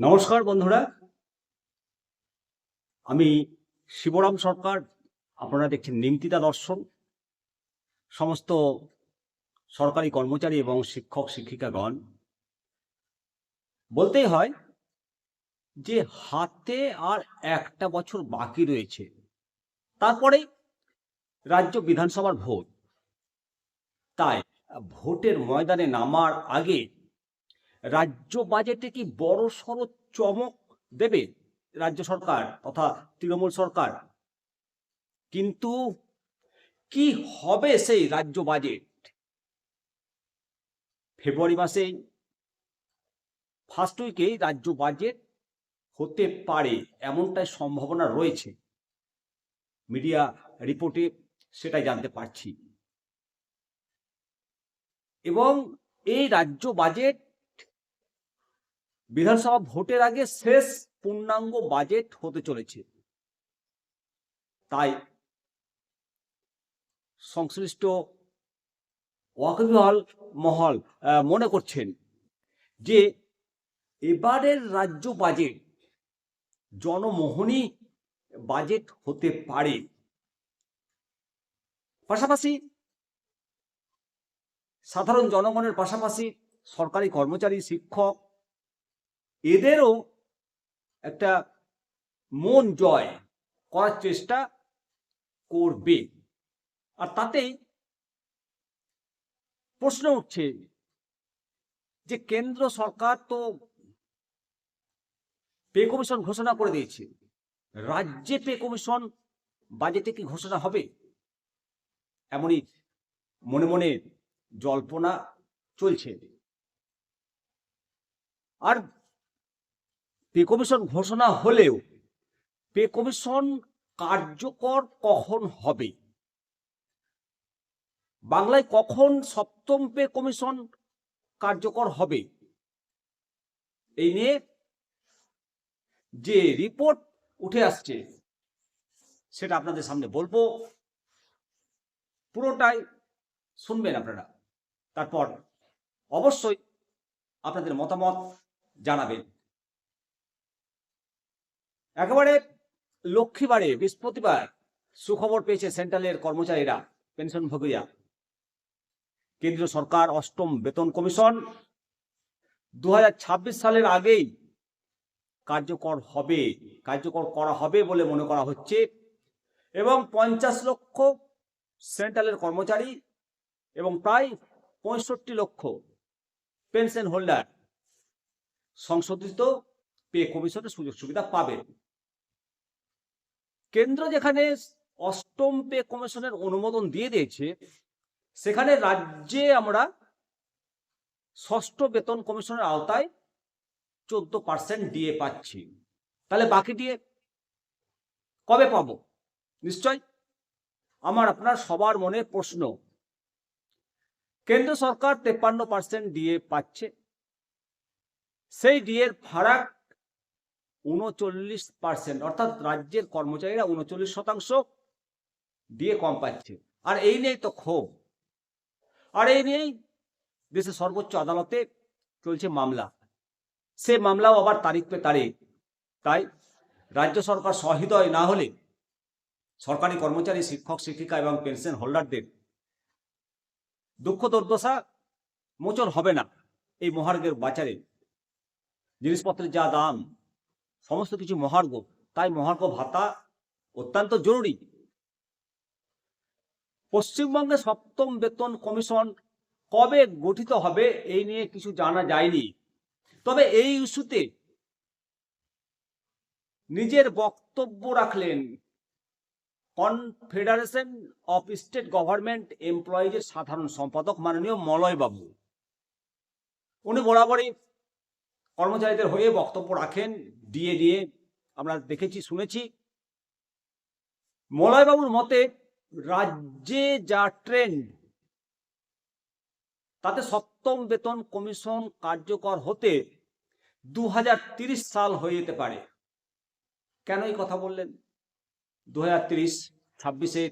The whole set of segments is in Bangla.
নমস্কার বন্ধুরা। আমি শিবরাম সরকার, আপনারা দেখছেন নিমতিতা দর্শন। সমস্ত সরকারি কর্মচারী এবং শিক্ষক, শিক্ষিকাগণ। বলতেই হয় যে হাতে আর একটা বছর বাকি রয়েছে। তারপরে রাজ্য বিধানসভার ভোট। তাই ভোটের ময়দানে নামার আগে রাজ্য বাজেটে কি বড় সড় চমক দেবে রাজ্য সরকার তথা তৃণমূল সরকার? কিন্তু কি হবে সেই রাজ্য বাজেট? ফেব্রুয়ারি মাসে ফার্স্ট উইকে রাজ্য বাজেট হতে পারে এমনটাই সম্ভাবনা রয়েছে। মিডিয়া রিপোর্টে সেটাই জানতে পারছি। এবং এই রাজ্য বাজেট বিধানসভা ভোটের আগে শেষ পূর্ণাঙ্গ বাজেট হতে চলেছে। তাই সংশ্লিষ্ট ওয়াকিবহাল মহল মনে করছেন যে এবারের রাজ্য বাজেট, জনমোহনী বাজেট হতে পারে। পাশাপাশি সাধারণ জনগণের পাশাপাশি সরকারি কর্মচারী, শিক্ষক এদেরও একটা মন জয় করার চেষ্টা করবে। আর তাতেই প্রশ্ন উঠছে যে কেন্দ্র সরকার তো পে কমিশন ঘোষণা করে দিয়েছে। রাজ্যে পে কমিশন বাজেটে কি ঘোষণা হবে? এমনই মনে মনে জল্পনা চলছে। আর পে কমিশন ঘোষণা হলেও পে কমিশন কার্যকর কখন হবে? বাংলায় কখন সপ্তম পে কমিশন কার্যকর হবে? এই নিয়ে যে রিপোর্ট উঠে আসছে, সেটা আপনাদের সামনে বলব। পুরোটাই শুনবেন আপনারা। তারপর অবশ্যই আপনাদের মতামত জানাবেন। একেবারে লক্ষ্মীবারে, বৃহস্পতিবার সুখবর পেয়েছে সেন্ট্রালের কর্মচারীরা পেনশনভোগীরা কেন্দ্রীয় সরকার অষ্টম বেতন কমিশন। দুই হাজার ছাব্বিশ সালের আগেই কার্যকর হবে, কার্যকর করা হবে বলে মনে করা হচ্ছে। এবং পঞ্চাশ লক্ষ সেন্ট্রালের কর্মচারী এবং প্রায় পঁয়ষট্টি লক্ষ পেনশন হোল্ডার সংশোধিত পে কমিশনের সুযোগ সুবিধা পাবে। কেন্দ্র যেখানে অষ্টম পে কমিশনের অনুমোদন দিয়ে দিয়েছে, সেখানে রাজ্যে আমরা ষষ্ঠ বেতন কমিশনের আওতায় চোদ্দ পার্সেন্ট দিয়ে পাচ্ছি। তাহলে বাকি দিয়ে কবে পাব? নিশ্চয়? আমার, আপনার, সবার মনে প্রশ্ন। কেন্দ্র সরকার তেপ্পান্ন পার্সেন্ট দিয়ে পাচ্ছে। সেই ডিএর ফারাক উনচল্লিশ পার্সেন্ট অর্থাৎ রাজ্যের কর্মচারীরা উনচল্লিশ শতাংশ দিয়ে কম পাচ্ছে। আর এই নিয়েই তো ক্ষোভ। আর এই নিয়েই দেশের সর্বোচ্চ আদালতে চলছে মামলা। সে মামলাও আবার তারিখ পে তারিখ। তাই রাজ্য সরকার সহৃদয় না হলে সরকারি কর্মচারী, শিক্ষক, শিক্ষিকা এবং পেনশন হোল্ডারদের দুঃখ দুর্দশা মোচন হবে না এই মহার্গের বাজারে। জিনিসপত্রের যা দাম সমস্ত কিছু মহার্ঘ। তাই মহার্ঘ ভাতা অত্যন্ত জরুরি। পশ্চিমবঙ্গে সপ্তম বেতন কমিশন কবে গঠিত হবে এই নিয়ে কিছু জানা যায়নি। তবে এই ইস্যুতে নিজের বক্তব্য রাখলেন কনফেডারেশন অফ স্টেট গভর্নমেন্ট এমপ্লয়িজের সাধারণ সম্পাদক মাননীয় মলয় বাবু উনি বরাবরই কর্মচারীদের হয়ে বক্তব্য রাখেন দিয়ে দিয়ে আমরা দেখেছি, শুনেছি। মলয়বাবুর মতে, রাজ্যে যা ট্রেন্ড তাতে সপ্তম বেতন কমিশন কার্যকর হতে দু সাল হয়ে যেতে পারে। কেন এই কথা বললেন? দু হাজার তিরিশ, ছাব্বিশে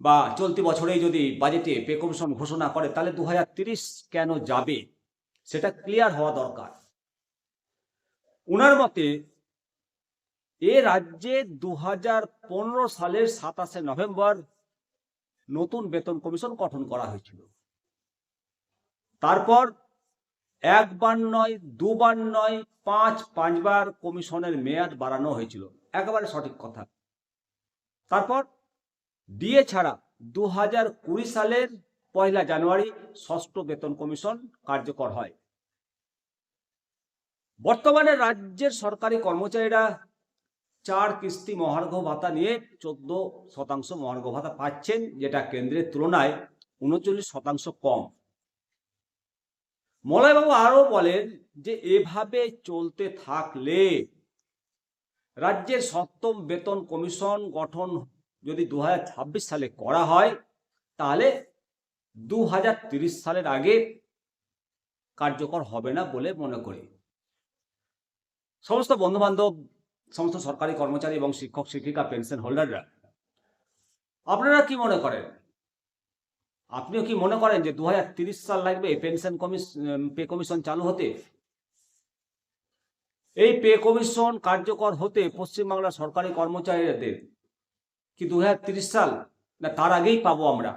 বা চলতি বছরেই যদি বাজেটে পে কমিশন ঘোষণা করে, তাহলে দু কেন যাবে? সেটা ক্লিয়ার হওয়া দরকার। উনার মতে, এ রাজ্যে দু হাজার পনেরো সালের সাতাশে নভেম্বর নতুন বেতন কমিশন গঠন করা হয়েছিল। তারপর একবার নয় দুবার নয়, পাঁচ পাঁচবার কমিশনের মেয়াদ বাড়ানো হয়েছিল। একেবারে সঠিক কথা। তারপর ডিএ ছাড়া দু হাজার কুড়ি সালের পয়লা জানুয়ারি ষষ্ঠ বেতন কমিশন কার্যকর হয়। বর্তমানে রাজ্যের সরকারি কর্মচারীরা চার কিস্তি মহার্ঘ ভাতা নিয়ে চোদ্দ শতাংশ মহার্ঘ ভাতা পাচ্ছেন, যেটা কেন্দ্রের তুলনায় উনচল্লিশ শতাংশ কম। মলয়বাবু আরও বলেন যে, এভাবে চলতে থাকলে রাজ্যের সপ্তম বেতন কমিশন গঠন যদি দু হাজার ছাব্বিশ সালে করা হয়, তাহলে দু সালের আগে কার্যকর হবে না বলে মনে করি। সমস্ত বন্ধু বান্ধব সমস্ত সরকারি কর্মচারী এবং শিক্ষক, শিক্ষিকা, পেনশন হোল্ডাররা, আপনারা কি মনে করেন? আপনিও কি মনে করেন যে দু সাল লাগবে পেনশন কমিশন পে কমিশন চালু হতে? এই পে কমিশন কার্যকর হতে পশ্চিমবাংলার সরকারি কর্মচারীদের কি দু সাল? না, তার আগেই পাবো আমরা?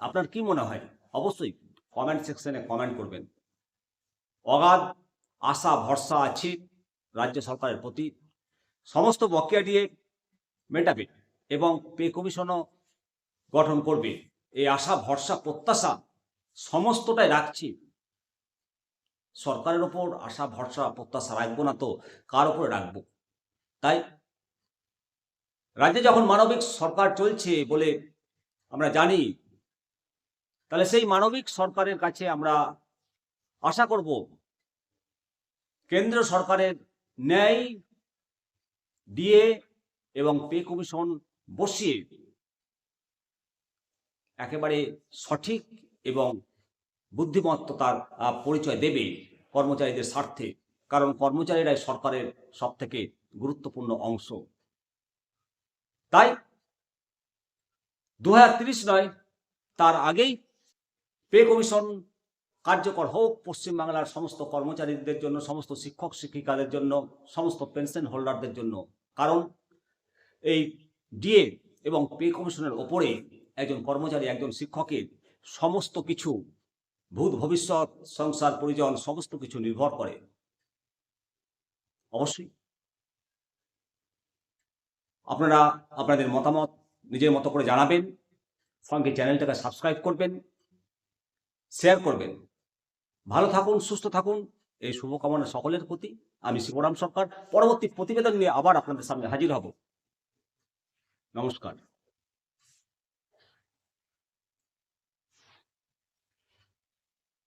আপনার কি মনে হয়? অবশ্যই কমেন্ট সেকশনে কমেন্ট করবেন। অগাধ আশা, ভরসা আছে রাজ্য সরকারের প্রতি। সমস্ত বকেয়া দিয়ে মেটাবে এবং পে কমিশনও গঠন করবে। এই আশা, ভরসা, প্রত্যাশা সমস্তটাই রাখছি। সরকারের ওপর আশা, ভরসা, প্রত্যাশা রাখব না তো? কার ওপরে রাখব? তাই রাজ্যে যখন মানবিক সরকার চলছে বলে আমরা জানি, তাহলে সেই মানবিক সরকারের কাছে আমরা আশা করব কেন্দ্র সরকারের ন্যায় দিয়ে এবং পে কমিশন বসিয়ে একেবারে সঠিক এবং বুদ্ধিমত্তার পরিচয় দেবে কর্মচারীদের স্বার্থে। কারণ কর্মচারীরাই সরকারের সব থেকে গুরুত্বপূর্ণ অংশ। তাই দু নয়, তার আগেই পে কমিশন কার্যকর হোক, পশ্চিমবাংলার সমস্ত কর্মচারীদের জন্য, সমস্ত শিক্ষক শিক্ষিকাদের জন্য, সমস্ত পেনশন হোল্ডারদের জন্য। কারণ এই ডিএ এবং পে কমিশনের ওপরে একজন কর্মচারী, একজন শিক্ষকের সমস্ত কিছু, ভূত ভবিষ্যৎ, সংসার পরিজন, সমস্ত কিছু নির্ভর করে। অবশ্যই। আপনারা আপনাদের মতামত নিজের মতো করে জানাবেন। সঙ্গে চ্যানেলটাকে সাবস্ক্রাইব করবেন। শেয়ার করবেন। ভালো থাকুন, সুস্থ থাকুন। এই শুভকামনা সকলের প্রতি। আমি শিবরাম সরকার। পরবর্তী প্রতিবেদন নিয়ে আবার আপনাদের সামনে হাজির হব। নমস্কার।